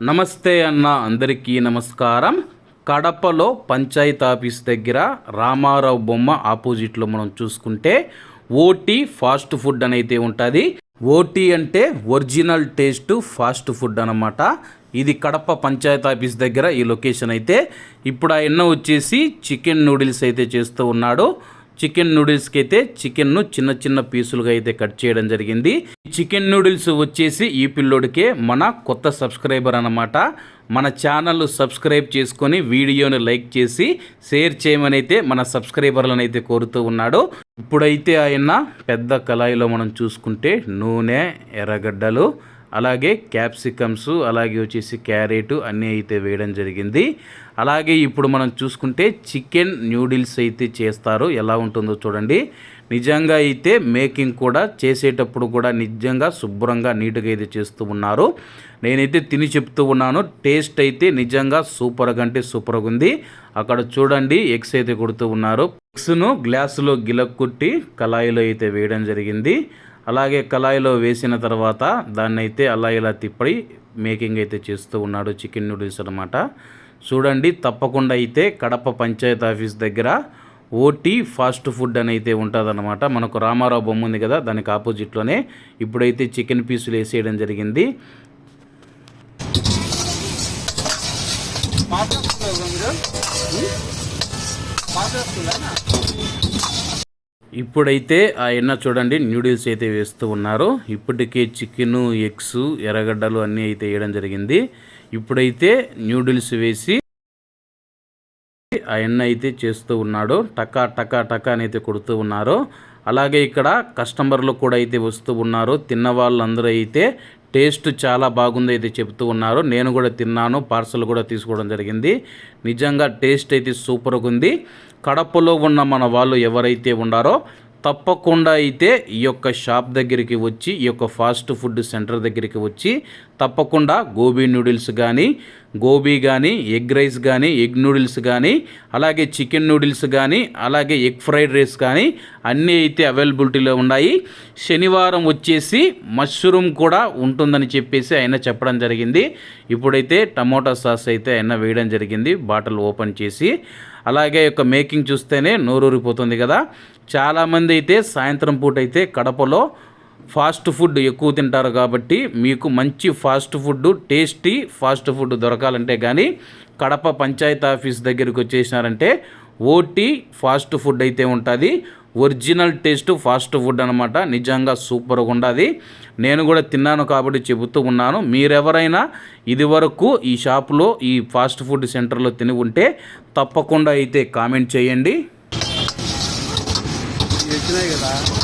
నమస్తే అన్న అందరికీ నమస్కారం. కడపలో పంచాయత్ ఆఫీస్ దగ్గర రామారావు బొమ్మ ఆపోజిట్లో మనం చూసుకుంటే ఓటీ ఫాస్ట్ ఫుడ్ అని అయితే ఉంటుంది. ఓటీ అంటే ఒరిజినల్ టేస్ట్ ఫాస్ట్ ఫుడ్ అనమాట ఇది కడప పంచాయత్ ఆఫీస్ దగ్గర ఈ లొకేషన్ అయితే. ఇప్పుడు ఆయన వచ్చేసి చికెన్ నూడిల్స్ అయితే చేస్తూ ఉన్నాడు. చికెన్ నూడిల్స్కి అయితే చికెన్ను చిన్న చిన్న పీసులుగా అయితే కట్ చేయడం జరిగింది. చికెన్ నూడిల్స్ వచ్చేసి ఈ పిల్లోడికే మన కొత్త సబ్స్క్రైబర్ అనమాట మన ఛానల్ సబ్స్క్రైబ్ చేసుకొని వీడియోని లైక్ చేసి షేర్ చేయమని అయితే మన సబ్స్క్రైబర్లను అయితే కోరుతూ ఉన్నాడు. ఇప్పుడైతే ఆయన పెద్ద కళాయిలో మనం చూసుకుంటే నూనె ఎర్రగడ్డలు అలాగే క్యాప్సికమ్స్ అలాగే వచ్చేసి క్యారెట్ అన్నీ అయితే వేయడం జరిగింది. అలాగే ఇప్పుడు మనం చూసుకుంటే చికెన్ న్యూడిల్స్ అయితే చేస్తారు. ఎలా ఉంటుందో చూడండి. నిజంగా అయితే మేకింగ్ కూడా చేసేటప్పుడు కూడా నిజంగా శుభ్రంగా నీట్గా అయితే చేస్తూ ఉన్నారు. నేనైతే తిని చెప్తూ ఉన్నాను. టేస్ట్ అయితే నిజంగా సూపర్గా అంటే సూపర్గా ఉంది. అక్కడ చూడండి ఎగ్స్ అయితే కొడుతూ ఉన్నారు. ఎగ్స్ను గ్లాసులో గిలక్కుట్టి కళాయిలో అయితే వేయడం జరిగింది. అలాగే కళాయిలో వేసిన తర్వాత దాన్ని అయితే అలా ఇలా తిప్పి మేకింగ్ అయితే చేస్తూ ఉన్నాడు చికెన్ నూడిల్స్ అనమాట చూడండి తప్పకుండా అయితే కడప పంచాయత్ ఆఫీస్ దగ్గర ఓటీ ఫాస్ట్ ఫుడ్ అని అయితే ఉంటుందన్నమాట. మనకు రామారావు బొమ్మ ఉంది కదా దానికి ఆపోజిట్లోనే ఇప్పుడైతే చికెన్ పీసులు వేసేయడం జరిగింది. ఇప్పుడైతే ఆ ఎన్న చూడండి న్యూడిల్స్ అయితే వేస్తూ ఉన్నారు. ఇప్పటికే చికెను ఎగ్స్ ఎర్రగడ్డలు అన్నీ అయితే వేయడం జరిగింది. ఇప్పుడైతే న్యూడిల్స్ వేసి ఆ ఎన్న అయితే చేస్తూ ఉన్నాడు. టకా టకా టకా అని అయితే కొడుతూ ఉన్నారు. అలాగే ఇక్కడ కస్టమర్లు కూడా అయితే వస్తూ ఉన్నారు. తిన్న వాళ్ళందరూ అయితే టేస్ట్ చాలా బాగుంది అయితే చెప్తూ ఉన్నారు. నేను కూడా తిన్నాను పార్సల్ కూడా తీసుకోవడం జరిగింది. నిజంగా టేస్ట్ అయితే సూపర్గా ఉంది. కడపలో ఉన్న మన వాళ్ళు ఎవరైతే ఉన్నారో తప్పకుండా అయితే ఈ యొక్క షాప్ దగ్గరికి వచ్చి ఈ యొక్క ఫాస్ట్ ఫుడ్ సెంటర్ దగ్గరికి వచ్చి తప్పకుండా గోబీ నూడిల్స్ కానీ గోబీ కానీ ఎగ్ రైస్ కానీ ఎగ్ నూడిల్స్ కానీ అలాగే చికెన్ నూడిల్స్ కానీ అలాగే ఎగ్ ఫ్రైడ్ రైస్ కానీ అన్నీ అయితే అవైలబిలిటీలో ఉన్నాయి. శనివారం వచ్చేసి మష్రూమ్ కూడా ఉంటుందని చెప్పేసి ఆయన చెప్పడం జరిగింది. ఇప్పుడైతే టమోటా సాస్ అయితే ఆయన వేయడం జరిగింది. బాటిల్ ఓపెన్ చేసి అలాగే యొక్క మేకింగ్ చూస్తేనే నోరూరిపోతుంది కదా. చాలామంది అయితే సాయంత్రం పూట అయితే కడపలో ఫాస్ట్ ఫుడ్ ఎక్కువ తింటారు కాబట్టి మీకు మంచి fast food tasty fast food దొరకాలంటే కానీ కడప పంచాయత్ ఆఫీస్ దగ్గరికి వచ్చేసినారంటే ఓటీ ఫాస్ట్ ఫుడ్ అయితే ఉంటుంది. ఒరిజినల్ టేస్ట్ ఫాస్ట్ ఫుడ్ అనమాట నిజంగా సూపర్గా ఉండదు. నేను కూడా తిన్నాను కాబట్టి చెబుతూ ఉన్నాను. మీరెవరైనా ఇదివరకు ఈ షాపులో ఈ ఫాస్ట్ ఫుడ్ సెంటర్లో తిని ఉంటే తప్పకుండా అయితే కామెంట్ చేయండి. కదా.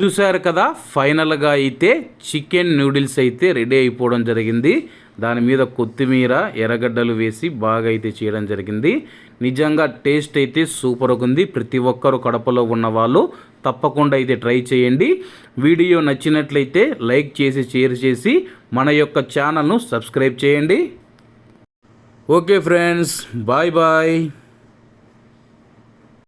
చూశారు కదా ఫైనల్గా అయితే చికెన్ నూడిల్స్ అయితే రెడీ అయిపోవడం జరిగింది. దాని మీద కొత్తిమీర ఎర్రగడ్డలు వేసి బాగా అయితే చేయడం జరిగింది. నిజంగా టేస్ట్ అయితే సూపర్గా ఉంది. ప్రతి ఒక్కరు కడపలో ఉన్న వాళ్ళు తప్పకుండా అయితే ట్రై చేయండి. వీడియో నచ్చినట్లయితే లైక్ చేసి షేర్ చేసి మన యొక్క ఛానల్ను సబ్స్క్రైబ్ చేయండి. Okay friends bye bye.